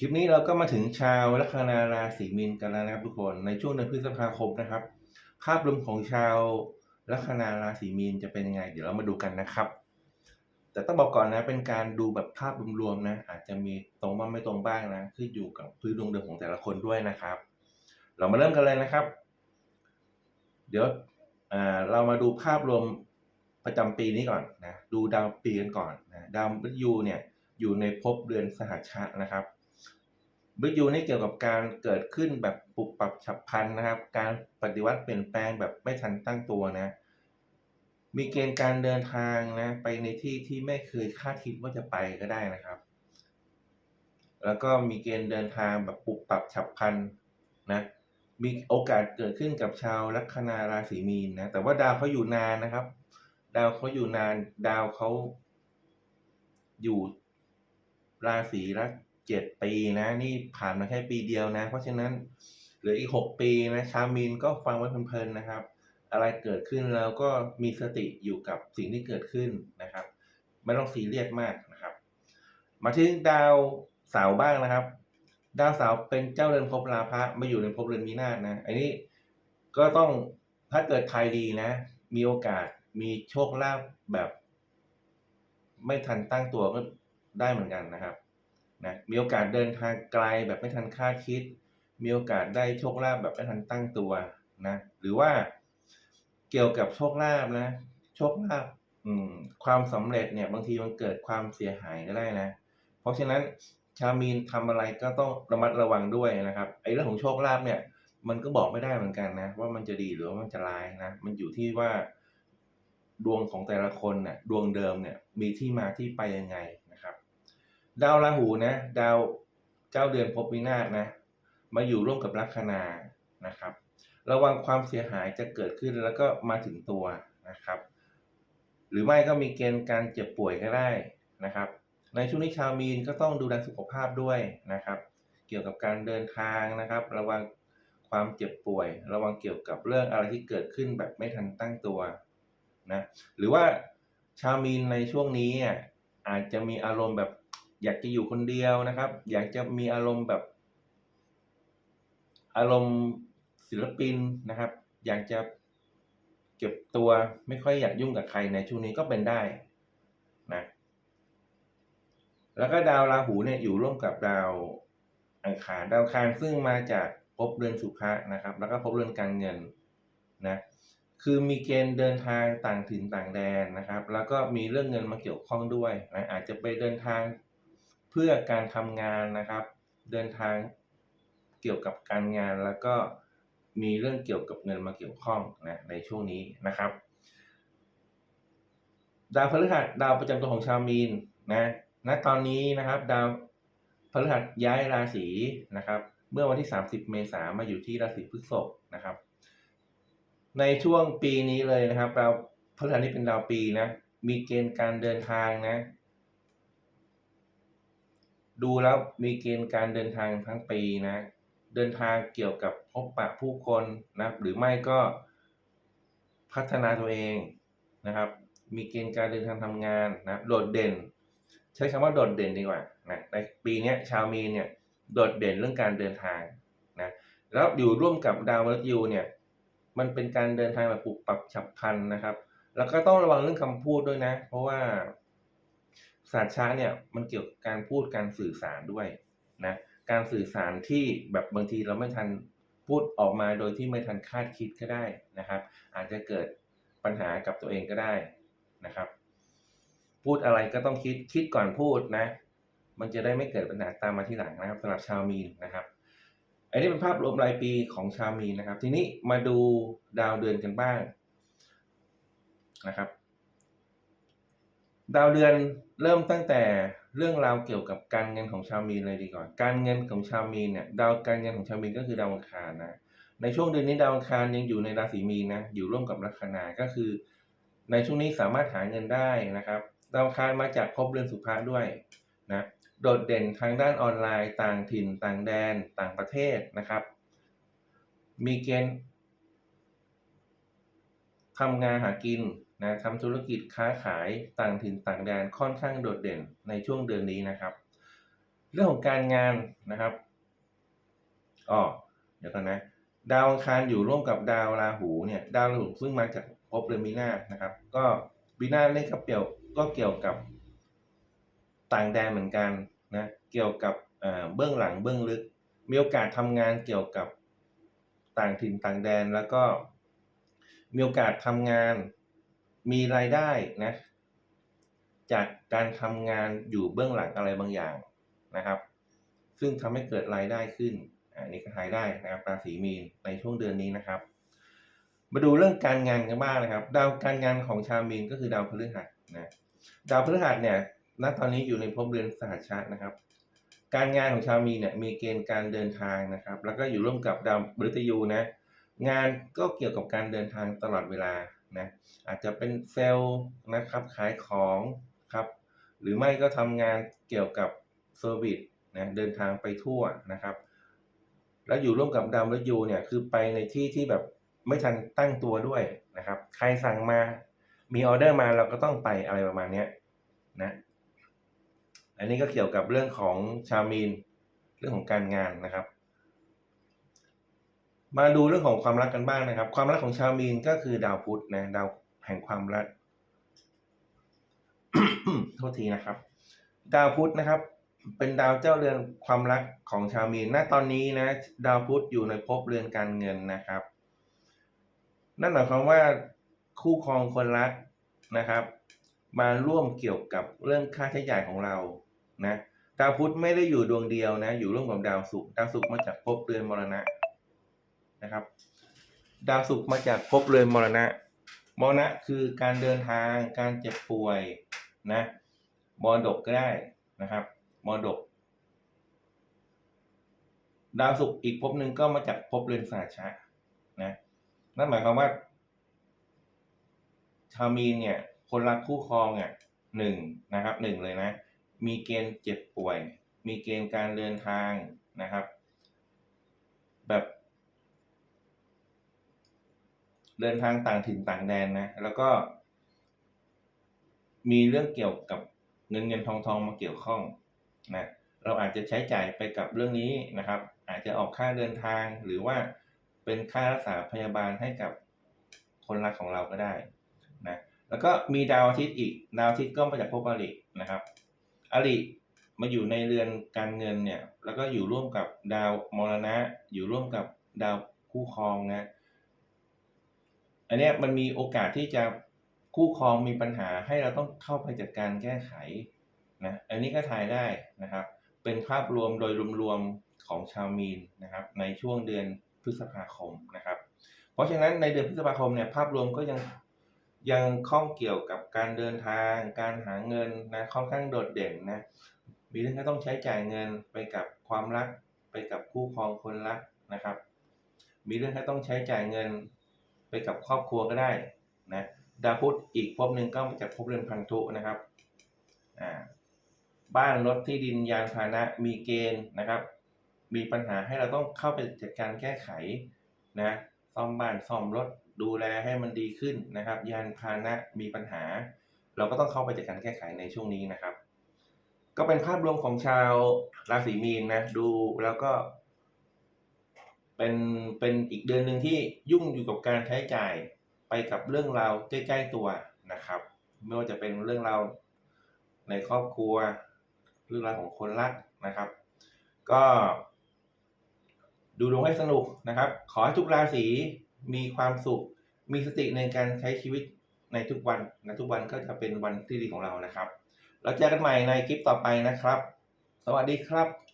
คลิปนี้เราก็มาถึงชาวลัคนาราศีมีนกันแล้วนะครับทุกคนในช่วงเดือนพฤษภาคมนะครับ ภาพรวมของชาวลัคนาราศีมีนจะเป็นยังไง เดี๋ยวเรามาดูกันนะครับ แต่ต้องบอกก่อนนะเป็นการดูแบบภาพรวมๆนะ อาจจะมีตรงบ้างไม่ตรงบ้างนะขึ้นอยู่กับพื้นดวงเดิมของแต่ละคนด้วยนะครับ เรามาเริ่มกันเลยนะครับ เดี๋ยวอ่าเรามาดูภาพรวมประจำปีนี้ก่อนนะดูดาวปีกันก่อนนะดาวมฤตยูเนี่ยอยู่ในภพเดือนสหัชชะนะครับ มฤตยูนี่เกี่ยวกับการเกิดขึ้นแบบปรับปรับฉับพลันนะครับ การปฏิวัติเปลี่ยนแปลงแบบไม่ทันตั้งตัวนะ มีเกณฑ์การเดินทางนะไปในที่ที่ไม่เคยคาดคิดว่าจะไปก็ได้นะครับ แล้วก็มีเกณฑ์เดินทางแบบปรับปรับฉับพลันนะมีโอกาสเกิดขึ้นกับชาวลัคนาราศีมีนนะแต่ว่าดาวเขาอยู่นานนะครับ ดาวเขาอยู่นาน ดาวเขาอยู่ราศีละ เจ็ดปีนะ นี่ผ่านมาแค่ปีเดียวนะ เพราะฉะนั้นเหลืออีกหกปีนะชามีนก็ฟังไว้เพลินๆนะครับ อะไรเกิดขึ้นแล้วก็มีสติอยู่กับสิ่งที่เกิดขึ้นนะครับ ไม่ต้องซีเรียสมากนะครับ มาที่ดาวเสาร์บ้างนะครับ ดาวเสาร์เป็นเจ้าเรือนภพลาภะมาอยู่ในภพเรือนมีนาศนะอันนี้ก็ต้องถ้าเกิดไทยดีนะ มีโอกาสมีโชคลาภแบบ ไม่ทันตั้งตัวก็ได้เหมือนกันนะครับ นะมีโอกาสเดินทางไกลแบบไม่ทันคาดคิด มีโอกาสได้โชคลาภแบบไม่ทันตั้งตัวนะหรือว่าเกี่ยวกับโชคลาภนะโชคลาภความสำเร็จเนี่ยบางทีมันเกิดความเสียหายก็ได้นะ เพราะฉะนั้นชาวมีนทำอะไรก็ต้องระมัดระวังด้วยนะครับไอ้เรื่องของโชคลาภเนี่ยมันก็บอกไม่ได้เหมือนกันนะ ว่ามันจะดีหรือว่ามันจะร้ายนะ มันอยู่ที่ว่าดวงของแต่ละคนเนี่ยดวงเดิมเนี่ยมีที่มาที่ไปยังไง ดาวราหูนะดาวเจ้าเดือนภพวินาศนะ มาอยู่ร่วมกับลัคนานะครับ ระวังความเสียหายจะเกิดขึ้นแล้วก็มาถึงตัวนะครับ หรือไม่ก็มีเกณฑ์การเจ็บป่วยก็ได้นะครับ ในช่วงนี้ชาวมีนก็ต้องดูแลสุขภาพด้วยนะครับ เกี่ยวกับการเดินทางนะครับ ระวังความเจ็บป่วย ระวังเกี่ยวกับเรื่องอะไรที่เกิดขึ้นแบบไม่ทันตั้งตัวนะหรือว่าชาวมีนในช่วงนี้อะอาจจะมีอารมณ์แบบ อยากจะอยู่คนเดียวนะครับ อยากจะมีอารมณ์แบบ อารมณ์ศิลปินนะครับ อยากจะเก็บตัวไม่ค่อยอยากยุ่งกับใครในช่วงนี้ก็เป็นได้นะแล้วก็ดาวราหูเนี่ยอยู่ร่วมกับดาวอังคารดาวอังคารซึ่งมาจากภพเรือนสุภะนะครับ แล้วก็ภพเรือนการเงินนะคือมีเกณฑ์เดินทางต่างถิ่นต่างแดนนะครับ แล้วก็มีเรื่องเงินมาเกี่ยวข้องด้วยนะอาจจะไปเดินทาง เพื่อการทำงานนะครับ เดินทางเกี่ยวกับการงานแล้วก็มีเรื่องเกี่ยวกับเงินมาเกี่ยวข้องนะในช่วงนี้นะครับ ดาวพฤหัสดาวประจำตัวของชาวมีนนะณตอนนี้นะครับดาวพฤหัสย้ายราศีนะครับ เมื่อวันที่ 30 เมษายนมาอยู่ที่ราศีพฤษภนะครับ ในช่วงปีนี้เลยนะครับดาวพฤหัสนี่เป็นดาวปีนะมีเกณฑ์การเดินทางนะ ดูแล้วมีเกณฑ์การเดินทางทั้งปีนะ เดินทางเกี่ยวกับพบปะผู้คนนะหรือไม่ก็พัฒนาตัวเองนะครับ มีเกณฑ์การเดินทางทำงานนะโดดเด่น ใช้คำว่าโดดเด่นดีกว่านะในปีนี้ชาวมีนเนี่ยโดดเด่นเรื่องการเดินทางนะแล้วอยู่ร่วมกับดาวมฤตยูเนี่ยมันเป็นการเดินทางแบบปรับปรับฉับพลันนะครับ แล้วก็ต้องระวังเรื่องคำพูดด้วยนะ เพราะว่า ศาสตร์ช้าเนี่ยมันเกี่ยวกับการพูดการสื่อสารด้วยนะการสื่อสารที่แบบบางทีเราไม่ทันพูดออกมาโดยที่ไม่ทันคาดคิดก็ได้นะครับ อาจจะเกิดปัญหากับตัวเองก็ได้นะครับ พูดอะไรก็ต้องคิดคิดก่อนพูดนะ มันจะได้ไม่เกิดปัญหาตามมาที่หลังนะครับสำหรับชาวมีนนะครับอันนี้เป็นภาพรวมรายปีของชาวมีนนะครับ ทีนี้มาดูดาวเดือนกันบ้างนะครับ ดาวเดือนเริ่มตั้งแต่เรื่องราวเกี่ยวกับการเงินของชาวมีนเลยดีกว่าการเงินของชาวมีนเนี่ยดาวการเงินของชาวมีนก็คือดาวอังคารนะในช่วงเดือนนี้ดาวอังคารยังอยู่ในราศีมีนนะอยู่ร่วมกับลัคนาก็คือ ในช่วงนี้สามารถหาเงินได้นะครับดาวอังคารมาจากภพเรือนสุภาด้วยนะโดดเด่นทางด้านออนไลน์ต่างถิ่น ต่างแดน ต่างประเทศนะครับ มีเกณฑ์ทำงานหากิน นะทำธุรกิจค้าขายต่างถิ่นต่างแดนค่อนข้างโดดเด่นในช่วงเดือนนี้นะครับ เรื่องของการงานนะครับอ๋อเดี๋ยวกันนะ ดาวอังคารอยู่ร่วมกับดาวราหูเนี่ยดาวราหูซึ่งมาจากภพเรือนมีนานะครับ ก็มีนาเล่นก็เกี่ยวก็เกี่ยวกับต่างแดนเหมือนกันนะเกี่ยวกับเอ่อเบื้องหลังเบื้องลึก มีโอกาสทำงานเกี่ยวกับต่างถิ่นต่างแดนแล้วก็มีโอกาสทำงาน มีรายได้นะ จากการทำงานอยู่เบื้องหลังอะไรบางอย่างนะครับ ซึ่งทำให้เกิดรายได้ขึ้นอันนี้ก็ทายได้นะครับราศีมีนในช่วงเดือนนี้นะครับ มาดูเรื่องการงานกันบ้างนะครับ ดาวการงานของชาวมีนก็คือดาวพฤหัสนะดาวพฤหัสเนี่ย ณตอนนี้อยู่ในภพเรือนสหัชชะนะครับ การงานของชาวมีนเนี่ยมีเกณฑ์การเดินทางนะครับ แล้วก็อยู่ร่วมกับดาวมฤตยูนะงานก็เกี่ยวกับการเดินทางตลอดเวลา นะอาจจะเป็นเซลล์นะครับขายของครับหรือไม่ก็ทำงานเกี่ยวกับเซอร์วิสนะเดินทางไปทั่วนะครับ แล้วอยู่ร่วมกับดาวมฤตยูเนี่ยคือไปในที่ที่แบบไม่ทันตั้งตัวด้วยนะครับ ใครสั่งมามีออเดอร์มาเราก็ต้องไปอะไรประมาณนี้นะอันนี้ก็เกี่ยวกับเรื่องของชาวมีนเรื่องของการงานนะครับ มาดูเรื่องของความรักกันบ้างนะครับ ความรักของชาวมีนก็คือดาวพุธนะดาวแห่งความรักโทษทีนะครับ ดาวพุธนะครับ เป็นดาวเจ้าเรือนความรักของชาวมีนณตอนนี้นะ ดาวพุธอยู่ในภพเรือนการเงินนะครับ นั่นหมายความว่าคู่ครองคนรักนะครับ มาร่วมเกี่ยวกับเรื่องค่าใช้จ่ายของเรานะดาวพุธไม่ได้อยู่ดวงเดียวนะ อยู่ร่วมกับดาวศุกร์ดาวศุกร์มาจากภพเรือนมรณะ นะครับ ดาวศุกร์มาจากภพเรือนมรณะ มรณะคือการเดินทาง การเจ็บป่วยนะมรดกก็ได้นะครับมรดก ดาวศุกร์อีกภพหนึ่งก็มาจากภพเรือนสาชะนะนั่นหมายความว่าชาวมีนเนี่ย คนรักคู่ครองอะหนึ่งนะครับหนึ่งเลยนะ มีเกณฑ์เจ็บป่วย มีเกณฑ์การเดินทางนะครับ แบบ เดินทางต่างถิ่นต่างแดนนะ แล้วก็ มีเรื่องเกี่ยวกับเงินเงินทองทองมาเกี่ยวข้องนะเราอาจจะใช้จ่ายไปกับเรื่องนี้นะครับ อาจจะออกค่าเดินทางหรือว่าเป็นค่ารักษาพยาบาลให้กับคนรักของเราก็ได้นะแล้วก็มีดาวอาทิตย์อีกดาวอาทิตย์ก็มาจากภพอรินะครับอริมาอยู่ในเรือนการเงินเนี่ยแล้วก็อยู่ร่วมกับดาวมรณะ อยู่ร่วมกับดาวคู่ครองนะ อันนี้มันมีโอกาสที่จะคู่ครองมีปัญหาให้เราต้องเข้าไปจัดการแก้ไขนะอันนี้ก็ทายได้นะครับ เป็นภาพรวมโดยรวมๆของชาวมีนนะครับ ในช่วงเดือนพฤษภาคมนะครับ เพราะฉะนั้นในเดือนพฤษภาคมเนี่ยภาพรวมก็ยังยังข้องเกี่ยวกับการเดินทาง การหาเงินนะค่อนข้างโดดเด่นนะมีเรื่องที่ต้องใช้จ่ายเงินไปกับความรัก ไปกับคู่ครองคนรักนะครับ มีเรื่องที่ต้องใช้จ่ายเงิน ไปกับครอบครัวก็ได้นะดาวพุธอีกภพหนึ่งก็มาจากภพเรือนพันธุนะครับอ่าบ้านรถที่ดินยานพาหนะมีเกณฑ์นะครับ มีปัญหาให้เราต้องเข้าไปจัดการแก้ไขนะซ่อมบ้านซ่อมรถดูแลให้มันดีขึ้นนะครับ ยานพาหนะมีปัญหา เราก็ต้องเข้าไปจัดการแก้ไขในช่วงนี้นะครับ ก็เป็นภาพรวมของชาวราศีมีนนะดูแล้วก็ เป็นเป็นอีกเดือนหนึ่งที่ยุ่งอยู่กับการใช้จ่ายไปกับเรื่องราวใกล้ๆตัวนะครับ ไม่ว่าจะเป็นเรื่องราวในครอบครัว เรื่องราวของคนรักนะครับ ก็ ดูดวงให้สนุกนะครับ ขอให้ทุกราศีมีความสุข มีสติในการใช้ชีวิตในทุกวันนะทุกวันก็จะเป็นวันที่ดีของเรานะครับแล้วเจอกันใหม่ในคลิปต่อไปนะครับ สวัสดีครับ